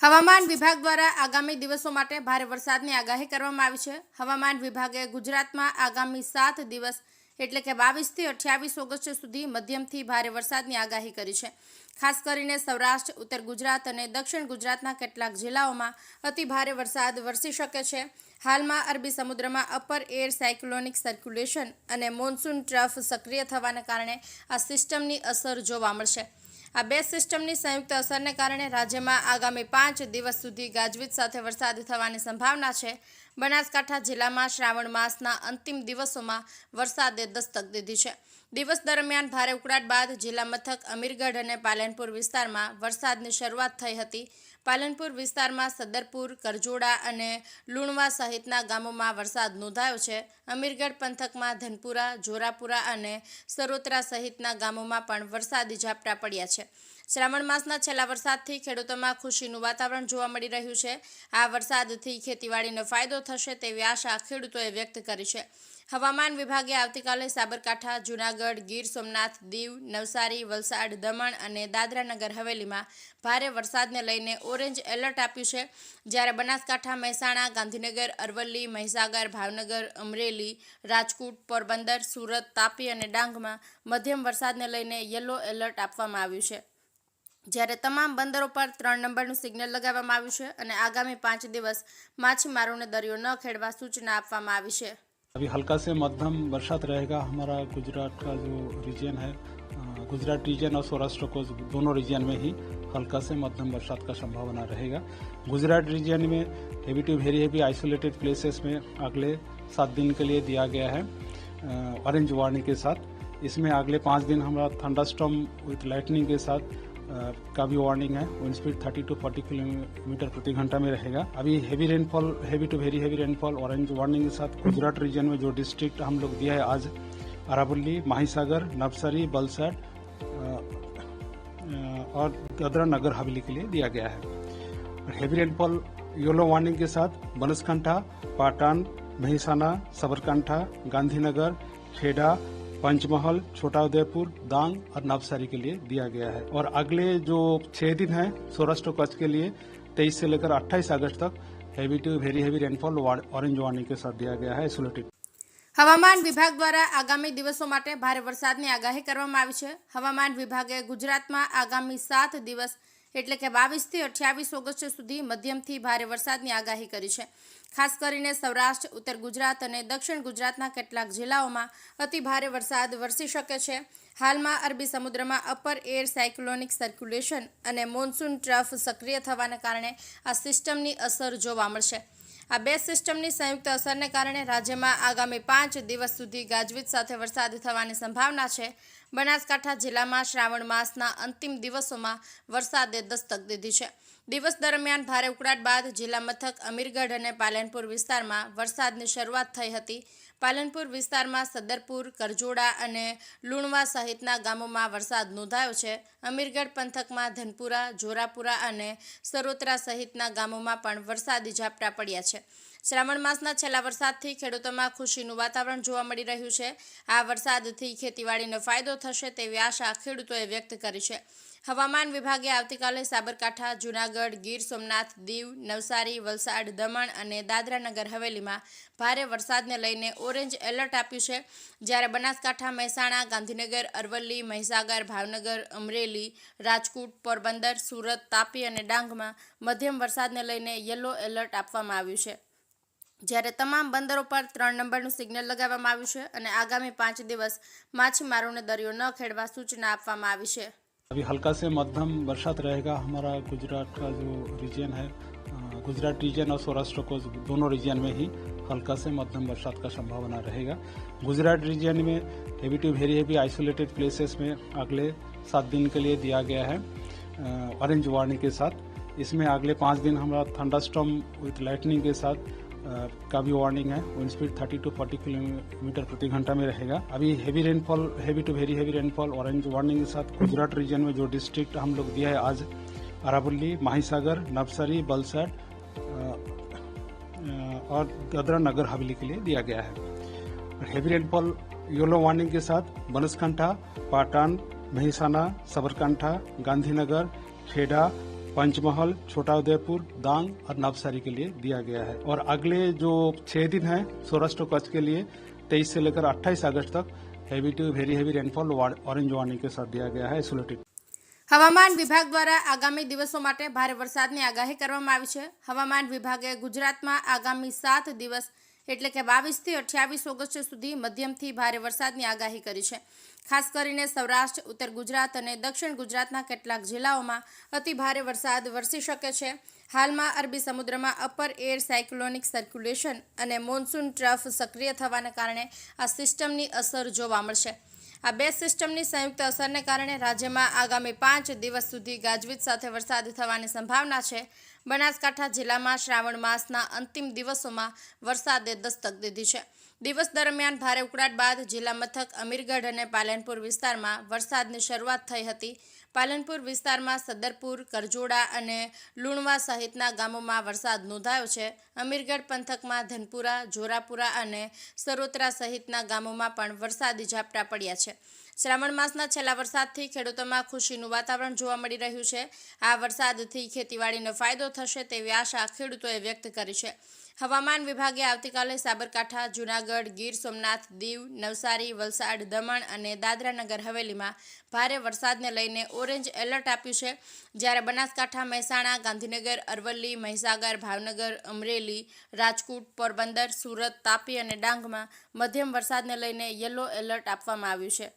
હવામાન વિભાગ દ્વારા આગામી દિવસો માટે ભારે વરસાદની આગાહી કરવામાં આવી છે. હવામાન વિભાગે ગુજરાતમાં આગામી સાત દિવસ, એટલે કે બાવીસથી અઠ્યાવીસ ઓગસ્ટ સુધી મધ્યમથી ભારે વરસાદની આગાહી કરી છે. ખાસ કરીને સૌરાષ્ટ્ર, ઉત્તર ગુજરાત અને દક્ષિણ ગુજરાતના કેટલાક જિલ્લાઓમાં અતિ ભારે વરસાદ વરસી શકે છે. હાલમાં અરબી સમુદ્રમાં અપર એર સાયક્લોનિક સર્ક્યુલેશન અને મોન્સૂન ટ્રફ સક્રિય થવાને કારણે આ સિસ્ટમની અસર જોવા મળશે. આ બે સિસ્ટમની સંયુક્ત અસરને કારણે રાજ્યમાં આગામી પાંચ દિવસ સુધી ગાજવીજ સાથે વરસાદ થવાની સંભાવના છે. બનાસકાંઠા જિલ્લામાં શ્રાવણ માસના અંતિમ દિવસોમાં વરસાદે દસ્તક દીધી છે. દિવસ દરમિયાન ભારે ઉકળાટ બાદ જિલ્લા મથક અમીરગઢ અને પાલનપુર વિસ્તારમાં વરસાદની શરૂઆત થઈ હતી. પાલનપુર વિસ્તારમાં સદરપુર, કરજોડા અને લુણવા સહિતના ગામોમાં વરસાદ નોંધાયો છે. અમીરગઢ પંથકમાં ધનપુરા, જોરાપુરા અને સરોત્રા સહિતના ગામોમાં પણ વરસાદી ઝાપટા પડ્યા છે. શ્રાવણ માસના છેલ્લા વરસાદથી ખેડૂતોમાં ખુશીનું વાતાવરણ જોવા મળી રહ્યું છે. આ વરસાદથી ખેતીવાડીનો ફાયદો થશે તેવી આશા ખેડૂતોએ વ્યક્ત કરી છે. હવામાન વિભાગે આવતીકાલે સાબરકાંઠા, જૂનાગઢ, ગીર સોમનાથ, દીવ, નવસારી, વલસાડ, દમણ અને દાદરાનગર હવેલીમાં ભારે વરસાદને લઈને ઓરેન્જ એલર્ટ આપ્યું છે. જ્યારે બનાસકાંઠા, મહેસાણા, ગાંધીનગર, અરવલ્લી, મહીસાગર, ભાવનગર, અમરેલી, રાજકોટ, પોરબંદર, સુરત, તાપી અને ડાંગમાં મધ્યમ વરસાદને લઈને યલો એલર્ટ આપવામાં આવ્યું છે. જ્યારે તમામ બંદરો પર ત્રણ નંબરનું સિગ્નલ લગાવવામાં આવ્યું છે અને આગામી પાંચ દિવસ માછીમારોને દરિયો ન ખેડવા સૂચના આપવામાં આવી છે अभी हल्का से मध्यम बरसात रहेगा हमारा गुजरात का जो रीजन है अ, गुजरात रीजन और सौराष्ट्र को दोनों रीजन में ही हल्का से मध्यम बरसात का संभावना रहेगा गुजरात रीजन में heavy to very heavy isolated places में अगले सात दिन के लिए दिया गया है ऑरेंज वार्निंग के साथ इसमें अगले पाँच दिन हमारा थंडरस्टॉर्म विथ लाइटनिंग के साथ अ, का भी वार्निंग है। विंड स्पीड 30 टू 40 किलोमीटर प्रति घंटा में रहेगा। अभी heavy rainfall heavy to very heavy rainfall orange warning के साथ गुजरात रीजन में जो डिस्ट्रिक्ट हम लोग दिया है आज अरावली माहिसागर नवसरी बलसड अ, और दादरा नगर हवेली के लिए दिया गया है। हेवी रेनफॉल येलो वार्निंग के साथ बनसकंठा पाटन महिसाना सबरकंठा गांधीनगर खेड़ा पंचमहल छोटा उदयपुर दांग और नवसारी के लिए दिया गया है और अगले जो छह दिन है सौराष्ट्र कच्छ के लिए तेईस से लेकर 28 अगस्त तक heavy to very heavy rainfall orange warning के साथ दिया गया है आइसोलेटेड હવામાન વિભાગ દ્વારા આગામી દિવસો માટે ભારે વરસાદની આગાહી કરવામાં આવી છે હવામાન વિભાગે ગુજરાતમાં આગામી સાત દિવસ એટલે કે બાવીસથી અઠ્યાવીસ ઓગસ્ટ સુધી મધ્યમથી ભારે વરસાદની આગાહી કરી છે. ખાસ કરીને સૌરાષ્ટ્ર, ઉત્તર ગુજરાત અને દક્ષિણ ગુજરાતના કેટલાક જિલ્લાઓમાં અતિ ભારે વરસાદ વરસી શકે છે. હાલમાં અરબી સમુદ્રમાં અપર એર સાયક્લોનિક સર્ક્યુલેશન અને મોન્સૂન ટ્રફ સક્રિય થવાને કારણે આ સિસ્ટમની અસર જોવા મળશે. આ બે સિસ્ટમની સંયુક્ત અસરને કારણે રાજ્યમાં આગામી પાંચ દિવસ સુધી ગાજવીજ સાથે વરસાદ થવાની સંભાવના છે. બનાસકાંઠા જિલ્લામાં શ્રાવણ માસના અંતિમ દિવસોમાં વરસાદે દસ્તક દીધી છે. દિવસ દરમિયાન ભારે ઉકળાટ બાદ જિલ્લા મથક અમીરગઢ અને પાલનપુર વિસ્તારમાં વરસાદની શરૂઆત થઈ હતી. પાલનપુર વિસ્તારમાં સદરપુર, કરજોડા અને લુણવા સહિતના ગામોમાં વરસાદ નોંધાયો છે. અમીરગઢ પંથકમાં ધનપુરા, જોરાપુરા અને સરોત્રા સહિતના ગામોમાં પણ વરસાદી ઝાપટા પડ્યા છે. શ્રાવણ માસના છેલ્લા વરસાદથી ખેડૂતોમાં ખુશીનું વાતાવરણ જોવા મળી રહ્યું છે. આ વરસાદથી ખેતીવાડીનો ફાયદો થશે તેવી આશા ખેડૂતોએ વ્યક્ત કરી છે. હવામાન વિભાગે આવતીકાલે સાબરકાંઠા, જૂનાગઢ, ગીર સોમનાથ, દીવ, નવસારી, વલસાડ, દમણ અને દાદરાનગર હવેલીમાં ભારે વરસાદને લઈને ઓરેન્જ એલર્ટ આપ્યું છે. જ્યારે બનાસકાંઠા, મહેસાણા, ગાંધીનગર, અરવલ્લી, મહીસાગર, ભાવનગર, અમરેલી, રાજકોટ, પોરબંદર, સુરત, તાપી અને ડાંગમાં મધ્યમ વરસાદને લઈને યલો એલર્ટ આપવામાં આવ્યું છે. જ્યારે તમામ બંદરો પર ત્રણ નંબરનું સિગ્નલ લગાવવામાં આવ્યું છે અને આગામી પાંચ દિવસ માછીમારોને દરિયો ન ખેડવા સૂચના આપવામાં આવી છે. अभी हल्का से मध्यम बरसात रहेगा, हमारा गुजरात का जो रीजन है गुजरात रीजन और सौराष्ट्र को दोनों रीजन में ही हल्का से मध्यम बरसात का संभावना रहेगा। गुजरात रीजन में heavy to very heavy isolated places में अगले सात दिन के लिए दिया गया है ऑरेंज वार्निंग के साथ। इसमें अगले पाँच दिन हमारा थंडरस्टॉर्म विथ लाइटनिंग के साथ का भी वार्निंग है। विंड स्पीड 30 टू 40 किलोमीटर प्रति घंटा में रहेगा। अभी heavy rainfall heavy to very heavy rainfall orange warning के साथ गुजरात रीजन में जो डिस्ट्रिक्ट हम लोग दिया है आज अरावली माहिसागर नवसरी बलसड अ, और दादरा नगर हवेली के लिए दिया गया है। हेवी रेनफॉल येलो वार्निंग के साथ बनसकंठा पाटन महिसाना सबरकंठा गांधीनगर खेड़ा पंचमहल छोटा उदयपुर दांग और नवसारी के लिए दिया गया है और अगले जो छह दिन है सौराष्ट्र कच्छ के लिए तेईस से लेकर 28 अगस्त तक heavy to very heavy rainfall orange warning के साथ दिया गया है आइसोलेटेड હવામાન વિભાગ દ્વારા આગામી દિવસો માટે ભારે વરસાદની આગાહી કરવામાં આવી છે હવામાન વિભાગે ગુજરાતમાં આગામી સાત દિવસ એટલે કે બાવીસથી અઠ્યાવીસ ઓગસ્ટ સુધી મધ્યમથી ભારે વરસાદની આગાહી કરી છે. ખાસ કરીને સૌરાષ્ટ્ર, ઉત્તર ગુજરાત અને દક્ષિણ ગુજરાતના કેટલાક જિલ્લાઓમાં અતિ ભારે વરસાદ વરસી શકે છે. હાલમાં અરબી સમુદ્રમાં અપર એર સાયક્લોનિક સર્ક્યુલેશન અને મોન્સૂન ટ્રફ સક્રિય થવાને કારણે આ સિસ્ટમની અસર જોવા મળશે. આ બે સિસ્ટમની સંયુક્ત અસરને કારણે રાજ્યમાં આગામી પાંચ દિવસ સુધી ગાજવીજ સાથે વરસાદ થવાની સંભાવના છે. બનાસકાંઠા જિલ્લામાં શ્રાવણ માસના અંતિમ દિવસોમાં વરસાદે દસ્તક દીધી છે. દિવસ દરમિયાન ભારે ઉકળાટ બાદ જિલ્લા મથક અમીરગઢ અને પાલનપુર વિસ્તારમાં વરસાદની શરૂઆત થઈ હતી. પાલનપુર વિસ્તારમાં સદરપુર, કરજોડા અને લુણવા સહિતના ગામોમાં વરસાદ નોંધાયો છે. અમીરગઢ પંથકમાં ધનપુરા, જોરાપુરા અને સરોતરા સહિતના ગામોમાં પણ વરસાદી ઝાપટા પડ્યા છે. શ્રાવણ માસના છેલ્લા વરસાદથી ખેડૂતોમાં ખુશીનું વાતાવરણ જોવા મળી રહ્યું છે. આ વરસાદથી ખેતીવાડીને ફાયદો થશે તેવી આશા ખેડૂતોએ વ્યક્ત કરી છે. હવામાન વિભાગે આવતીકાલે સાબરકાંઠા, જૂનાગઢ, ગીર સોમનાથ, દીવ, નવસારી, વલસાડ, દમણ અને દાદરાનગર હવેલીમાં ભારે વરસાદને લઈને ઓરેન્જ એલર્ટ આપ્યું છે. જ્યારે બનાસકાંઠા, મહેસાણા, ગાંધીનગર, અરવલ્લી, મહીસાગર, ભાવનગર, અમરેલી, રાજકોટ, પોરબંદર, સુરત, તાપી અને ડાંગમાં મધ્યમ વરસાદને લઈને યલો એલર્ટ આપવામાં આવ્યું છે.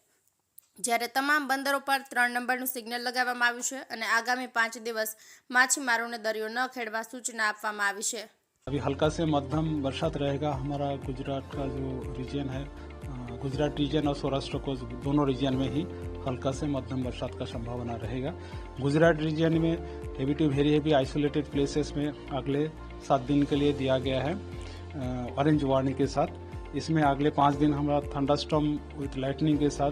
જ્યારે તમામ બંદરો પર ત્રણ નંબરનું સિગ્નલ લગાવવામાં આવ્યું છે અને આગામી પાંચ દિવસ માછીમારોને દરિયો ન ખેડવા સૂચના આપવામાં આવી છે. अभी हल्का से मध्यम बरसात रहेगा। हमारा गुजरात का जो रीजन है गुजरात रीजन और सौराष्ट्र को दोनों रीजन में ही हल्का से मध्यम बरसात का संभावना रहेगा। गुजरात रीजन में heavy to very heavy isolated places में अगले सात दिन के लिए दिया गया है ऑरेंज वार्निंग के साथ। इसमें अगले पाँच दिन हमारा थंडरस्टॉर्म विथ लाइटनिंग के साथ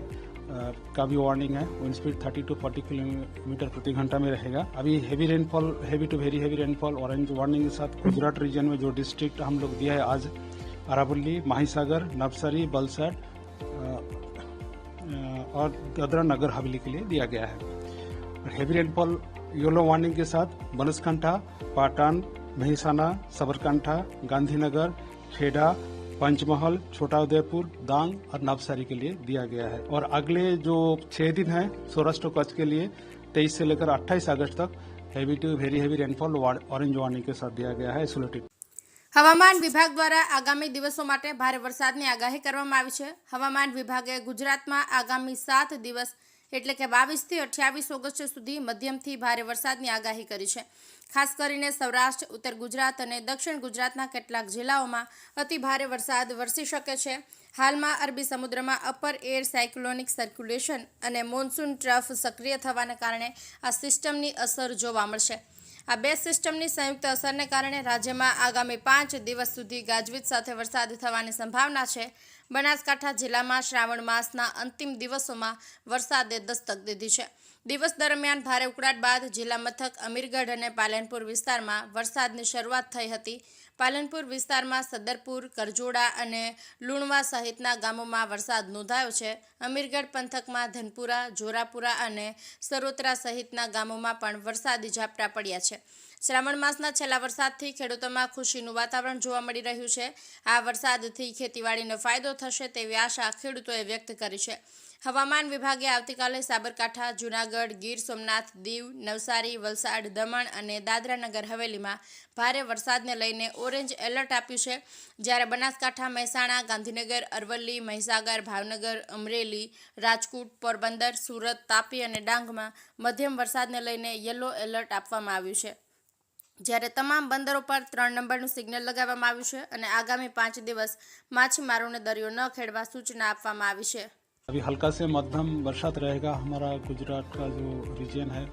का भी वार्निंग है। विंड स्पीड 30 टू 40 किलोमीटर प्रति घंटा में रहेगा। अभी heavy rainfall heavy to very heavy rainfall orange warning के साथ गुजरात रीजन में जो डिस्ट्रिक्ट हम लोग दिया है आज अरावली माहीसागर नवसारी बलसाड अ, और दादरा नगर हवेली के लिए दिया गया है। हेवी रेनफॉल येलो वार्निंग के साथ बनसकंठा पाटन मेहसाना सबरकांठा गांधीनगर खेड़ा पंचमहल छोटा उदयपुर दांग और नवसारी के लिए दिया गया है और अगले जो छह दिन है सौराष्ट्र कच्छ के लिए तेईस से लेकर 28 अगस्त तक heavy to very heavy rainfall orange warning के साथ दिया गया है आइसोलेटेड હવામાન વિભાગ દ્વારા આગામી દિવસો માટે ભારે વરસાદની આગાહી કરવામાં આવી છે હવામાન વિભાગે ગુજરાતમાં આગામી સાત દિવસ એટલે કે બાવીસથી અઠ્યાવીસ ઓગસ્ટ સુધી મધ્યમથી ભારે વરસાદની આગાહી કરી છે. ખાસ કરીને સૌરાષ્ટ્ર, ઉત્તર ગુજરાત અને દક્ષિણ ગુજરાતના કેટલાક જિલ્લાઓમાં અતિ ભારે વરસાદ વરસી શકે છે. હાલમાં અરબી સમુદ્રમાં અપર એર સાયક્લોનિક સર્ક્યુલેશન અને મોન્સૂન ટ્રફ સક્રિય થવાને કારણે આ સિસ્ટમની અસર જોવા મળશે. આ બે સિસ્ટમની સંયુક્ત અસરને કારણે રાજ્યમાં આગામી પાંચ દિવસ સુધી ગાજવીજ સાથે વરસાદ થવાની સંભાવના છે. બનાસકાંઠા જિલ્લામાં શ્રાવણ માસના અંતિમ દિવસોમાં વરસાદે દસ્તક દીધી છે. દિવસ દરમિયાન ભારે ઉકળાટ બાદ જિલ્લા મથક અમીરગઢ અને પાલનપુર વિસ્તારમાં વરસાદની શરૂઆત થઈ હતી. પાલનપુર વિસ્તારમાં સદરપુર, કરજોડા અને લુણવા સહિતના ગામોમાં વરસાદ નોંધાયો છે. અમીરગઢ પંથકમાં ધનપુરા, જોરાપુરા અને સરોતરા સહિતના ગામોમાં પણ વરસાદી ઝાપટા પડ્યા છે. શ્રાવણ માસના છેલ્લા વરસાદથી ખેડૂતોમાં ખુશીનું વાતાવરણ જોવા મળી રહ્યું છે. આ વરસાદથી ખેતીવાડીને ફાયદો થશે તેવી આશા ખેડૂતોએ વ્યક્ત કરી છે. હવામાન વિભાગે આવતીકાલે સાબરકાંઠા, જૂનાગઢ, ગીર સોમનાથ, દીવ, નવસારી, વલસાડ, દમણ અને દાદરાનગર હવેલીમાં ભારે વરસાદને લઈને ઓરેન્જ એલર્ટ આપ્યું છે. જ્યારે બનાસકાંઠા, મહેસાણા, ગાંધીનગર, અરવલ્લી, મહીસાગર, ભાવનગર, અમરેલી, રાજકોટ, પોરબંદર, સુરત, તાપી અને ડાંગમાં મધ્યમ વરસાદને લઈને યલો એલર્ટ આપવામાં આવ્યું છે. જ્યારે તમામ બંદરો પર ત્રણ નંબરનું સિગ્નલ લગાવવામાં આવ્યું છે અને આગામી પાંચ દિવસ માછીમારોને દરિયો ન ખેડવા સૂચના આપવામાં આવી છે. अभी हल्का से मध्यम बरसात रहेगा, हमारा गुजरात का जो रीजन है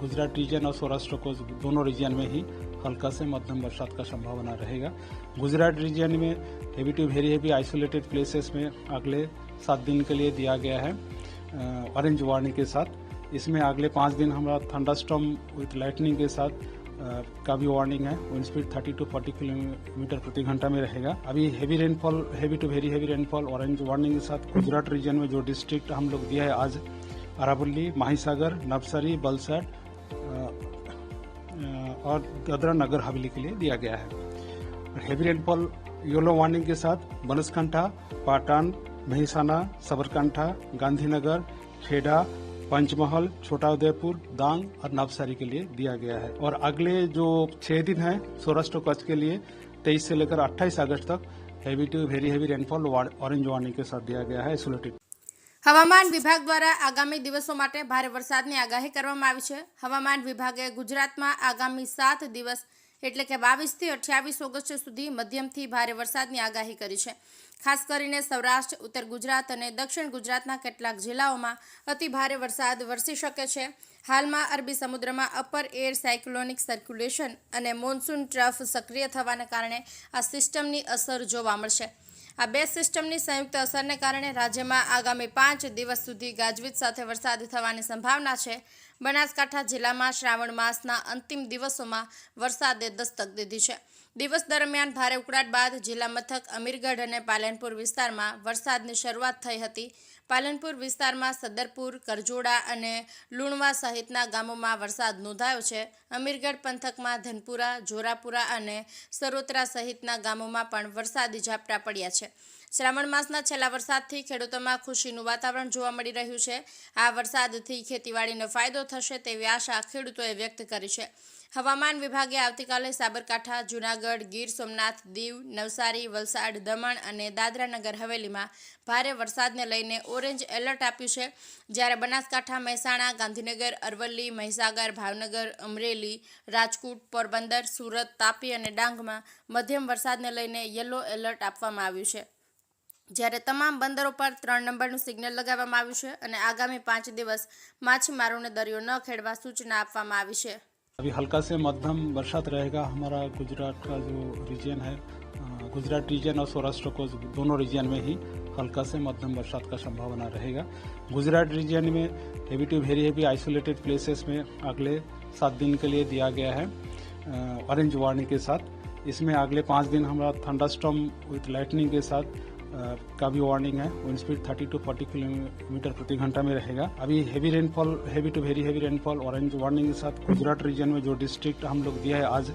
गुजरात रीजन और सौराष्ट्र को दोनों रीजन में ही हल्का से मध्यम बरसात का संभावना रहेगा। गुजरात रीजन में heavy to very heavy isolated places में अगले सात दिन के लिए दिया गया है ऑरेंज वार्निंग के साथ। इसमें अगले पाँच दिन हमारा थंडरस्टॉर्म विथ लाइटनिंग के साथ का भी वार्निंग है। विंड स्पीड 30 टू 40 किलोमीटर प्रति घंटा में रहेगा। अभी heavy rainfall heavy to very heavy rainfall orange warning के साथ गुजरात रीजन में जो डिस्ट्रिक्ट हम लोग दिया है आज, अरावली, माहीसागर, नवसारी बलसाड और दादरा नगर हवेली के लिए दिया गया है। हेवी रेनफॉल येलो वार्निंग के साथ बनसकंठा, पाटन, महिसाना, सबरकंठा, गांधीनगर, खेड़ा पंचमहल छोटा उदयपुर दांग और नवसारी के लिए दिया गया है और अगले जो छह दिन है सौराष्ट्र कच्छ के लिए तेईस से लेकर 28 अगस्त तक heavy to very heavy rainfall orange warning के साथ दिया गया है आइसोलेटेड હવામાન વિભાગ દ્વારા આગામી દિવસો માટે ભારે વરસાદની આગાહી કરવામાં આવી છે હવામાન વિભાગે ગુજરાતમાં આગામી સાત દિવસ એટલે કે બાવીસથી અઠ્યાવીસ ઓગસ્ટ સુધી મધ્યમથી ભારે વરસાદની આગાહી કરી છે ખાસ કરીને સૌરાષ્ટ્ર, ઉત્તર ગુજરાત અને દક્ષિણ ગુજરાતના કેટલાક જિલ્લાઓમાં અતિ ભારે વરસાદ વરસી શકે છે. હાલમાં અરબી સમુદ્રમાં અપર એર સાયક્લોનિક સર્ક્યુલેશન અને મોન્સૂન ટ્રફ સક્રિય થવાને કારણે આ સિસ્ટમની અસર જોવા મળશે. આ બે સિસ્ટમની સંયુક્ત અસરને કારણે રાજ્યમાં આગામી પાંચ દિવસ સુધી ગાજવીજ સાથે વરસાદ થવાની સંભાવના છે. બનાસકાંઠા જિલ્લામાં શ્રાવણ માસના અંતિમ દિવસોમાં વરસાદે દસ્તક દીધી છે. દિવસ દરમિયાન ભારે ઉકળાટ બાદ જિલ્લા મથક અમીરગઢ અને પાલનપુર વિસ્તારમાં વરસાદની શરૂઆત થઈ હતી. પાલનપુર વિસ્તારમાં સદરપુર, કરજોડા અને લુણવા સહિતના ગામોમાં વરસાદ નોંધાયો છે. અમીરગઢ પંથકમાં ધનપુરા, જોરાપુરા અને સરોત્રા સહિતના ગામોમાં પણ વરસાદી ઝાપટા પડ્યા છે. શ્રાવણ માસના છેલ્લા વરસાદથી ખેડૂતોમાં ખુશીનું વાતાવરણ જોવા મળી રહ્યું છે. આ વરસાદથી ખેતીવાડીને ફાયદો થશે તેવી આશા ખેડૂતોએ વ્યક્ત કરી છે. હવામાન વિભાગે આવતીકાલે સાબરકાંઠા, જૂનાગઢ, ગીર સોમનાથ, દીવ, નવસારી, વલસાડ, દમણ અને દાદરાનગર હવેલીમાં ભારે વરસાદને લઈને ઓરેન્જ એલર્ટ આપ્યું છે. જ્યારે બનાસકાંઠા, મહેસાણા, ગાંધીનગર, અરવલ્લી, મહીસાગર, ભાવનગર, અમરેલી, રાજકોટ, પોરબંદર, સુરત, તાપી અને ડાંગમાં મધ્યમ વરસાદને લઈને યલો એલર્ટ આપવામાં આવ્યું છે. જ્યારે તમામ બંદરો પર ત્રણ નંબરનું સિગ્નલ લગાવવામાં આવ્યું છે અને આગામી પાંચ દિવસ માછીમારોને દરિયો ન ખેડવા સૂચના આપવામાં આવી છે. अभी हल्का से मध्यम बरसात रहेगा, हमारा गुजरात का जो रीजन है गुजरात रीजन और सौराष्ट्र को दोनों रीजन में ही हल्का से मध्यम बरसात का संभावना रहेगा। गुजरात रीजन में heavy to very heavy isolated places में अगले सात दिन के लिए दिया गया है ऑरेंज वार्निंग के साथ। इसमें अगले पाँच दिन हमारा थंडरस्टॉर्म विथ लाइटनिंग के साथ का भी वार्निंग है। विंड स्पीड 30 टू 40 किलोमीटर प्रति घंटा में रहेगा। अभी heavy rainfall heavy to very heavy rainfall orange warning के साथ गुजरात रीजन में जो डिस्ट्रिक्ट हम लोग दिया है आज,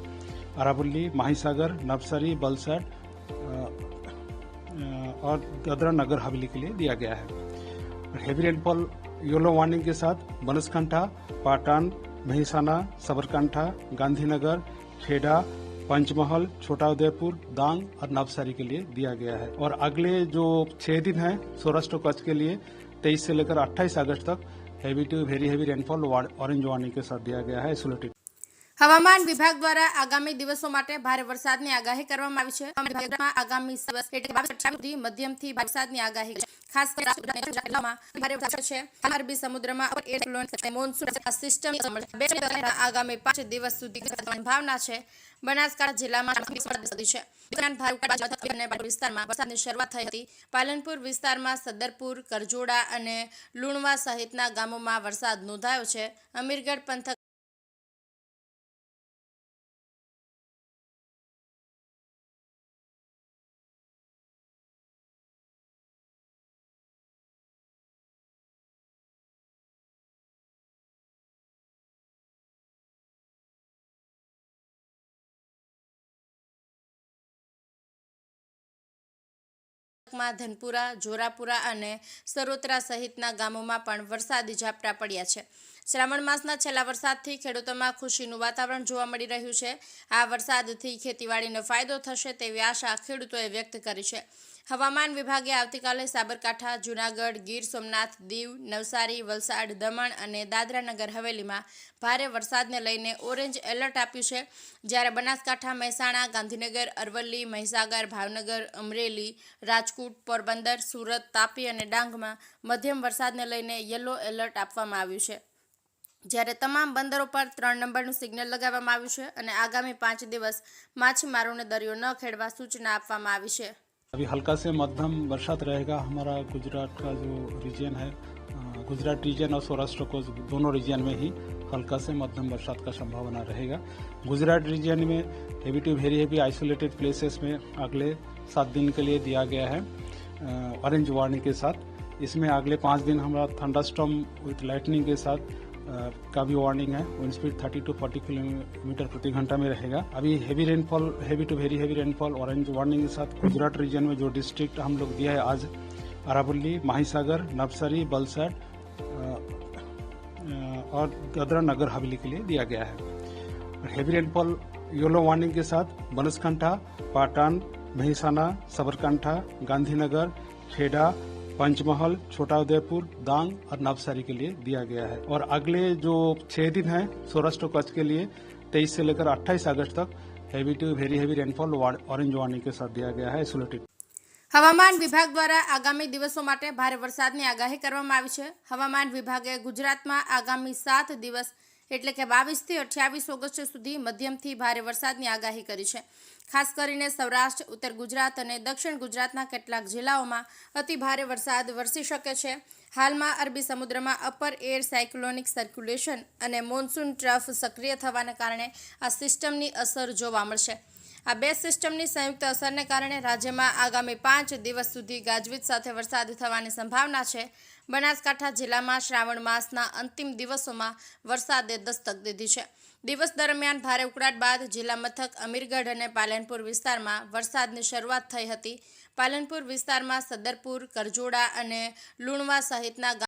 अरावली, माहीसागर, नवसरी, बलसड और दादरा नगर हवेली के लिए दिया गया है। हेवी रेनफॉल येलो वार्निंग के साथ बनसकंठा, पाटन, महिसाना, सबरकंठा, गांधीनगर, खेड़ा पंचमहल, छोटा उदयपुर, दांग और नवसारी के लिए दिया गया है। और अगले जो छह दिन है, सौराष्ट्र कच्छ के लिए, तेईस से लेकर 28 अगस्त तक heavy to very heavy rainfall orange warning के साथ दिया गया है आइसोलेटेड હવામાન વિભાગ દ્વારા આગામી દિવસો માટે ભારે વરસાદની આગાહી કરવામાં આવી છે. આગામી દિવસ એટલે કે 22 અઠ્યાવીસ સુધી મધ્યમથી ભારે વરસાદની આગાહી ખાસ જિલ્લામાં અરબી સમુદ્રમાં અપર સિસ્ટમ આગામી પાંચ દિવસ સુધી સંભાવના છે. બનાસકાંઠા જિલ્લામાં વિસ્તારમાં વરસાદની શરૂઆત થઈ હતી. પાલનપુર વિસ્તારમાં સદરપુર, કરજોડા અને લુણવા સહિતના ગામોમાં વરસાદ નોંધાયો છે. અમીરગઢ, પંથક માં ધનપુરા જોરાપુરા અને સરોત્રા સહિતના ગામોમાં પણ વરસાદી ઝાપટા પડ્યા છે. શ્રાવણ માસના છેલ્લા વરસાદથી ખેડૂતોમાં ખુશીનું વાતાવરણ જોવા મળી રહ્યું છે. આ વરસાદથી ખેતીવાડીને ફાયદો થશે તેવી આશા ખેડૂતોએ વ્યક્ત કરી છે. હવામાન વિભાગે આવતીકાલે સાબરકાંઠા, જૂનાગઢ, ગીર, સોમનાથ, દીવ, નવસારી, વલસાડ, દમણ અને દાદરાનગર હવેલીમાં ભારે વરસાદને લઈને ઓરેન્જ એલર્ટ આપ્યું છે. જ્યારે બનાસકાંઠા, મહેસાણા, ગાંધીનગર, અરવલ્લી, મહીસાગર, ભાવનગર, અમરેલી, રાજકોટ, પોરબંદર, સુરત, તાપી અને ડાંગમાં મધ્યમ વરસાદને લઈને યલો એલર્ટ આપવામાં આવ્યું છે. જ્યારે તમામ બંદરો પર ત્રણ નંબરનું સિગ્નલ લગાવવામાં આવ્યું છે અને આગામી પાંચ દિવસ માછીમારોને દરિયો ન ખેડવા સૂચના આપવામાં આવી છે अभी हल्का से मध्यम बरसात रहेगा हमारा गुजरात का जो रीजन है अ, गुजरात रीजन और सौराष्ट्र को दोनों रीजन में ही हल्का से मध्यम बरसात का संभावना रहेगा गुजरात रीजन में heavy to very heavy isolated places में अगले सात दिन के लिए दिया गया है ऑरेंज वार्निंग के साथ इसमें अगले पाँच दिन हमारा थंडरस्टॉर्म विथ लाइटनिंग के साथ अ, का भी वार्निंग है। विंड स्पीड 30 टू 40 किलोमीटर प्रति घंटा में रहेगा। अभी heavy rainfall heavy to very heavy rainfall orange warning के साथ गुजरात रीजन में जो डिस्ट्रिक्ट हम लोग दिया है आज अरावली माहीसागर नवसरी बलसड अ, और दादरा नगर हवेली के लिए दिया गया है। हेवी रेनफॉल येलो वार्निंग के साथ बनसकंठा पाटन मेहसाना सबरकंठा गांधीनगर खेड़ा पंचमहल छोटा उदयपुर दांग और नवसारी के लिए दिया गया है और अगले जो छह दिन है सौराष्ट्र कच्छ के लिए तेईस से लेकर 28 अगस्त तक heavy to very heavy rainfall orange warning के साथ दिया गया है आइसोलेटेड હવામાન વિભાગ દ્વારા આગામી દિવસો માટે ભારે વરસાદની આગાહી કરવામાં આવી છે હવામાન વિભાગે ગુજરાતમાં આગામી સાત દિવસ એટલે કે બાવીસથી અઠ્યાવીસ ઓગસ્ટ સુધી મધ્યમથી ભારે વરસાદની આગાહી કરી છે ખાસ કરીને સૌરાષ્ટ્ર, ઉત્તર ગુજરાત અને દક્ષિણ ગુજરાતના કેટલાક જિલ્લાઓમાં અતિ ભારે વરસાદ વરસી શકે છે. હાલમાં અરબી સમુદ્રમાં અપર એર સાયક્લોનિક સર્ક્યુલેશન અને મોન્સૂન ટ્રફ સક્રિય થવાને કારણે આ સિસ્ટમની અસર જોવા મળશે. આ બે સિસ્ટમની સંયુક્ત અસરને કારણે રાજ્યમાં આગામી પાંચ દિવસ સુધી ગાજવીજ સાથે વરસાદ થવાની સંભાવના છે. બનાસકાંઠા જિલ્લામાં શ્રાવણ માસના અંતિમ દિવસોમાં વરસાદે દસ્તક દીધી છે. દિવસ દરમિયાન ભારે ઉકળાટ બાદ જિલ્લા મથક અમીરગઢ અને પાલનપુર વિસ્તારમાં વરસાદની શરૂઆત થઈ હતી. પાલનપુર વિસ્તારમાં સદરપુર, કરજોડા અને લુણવા સહિતના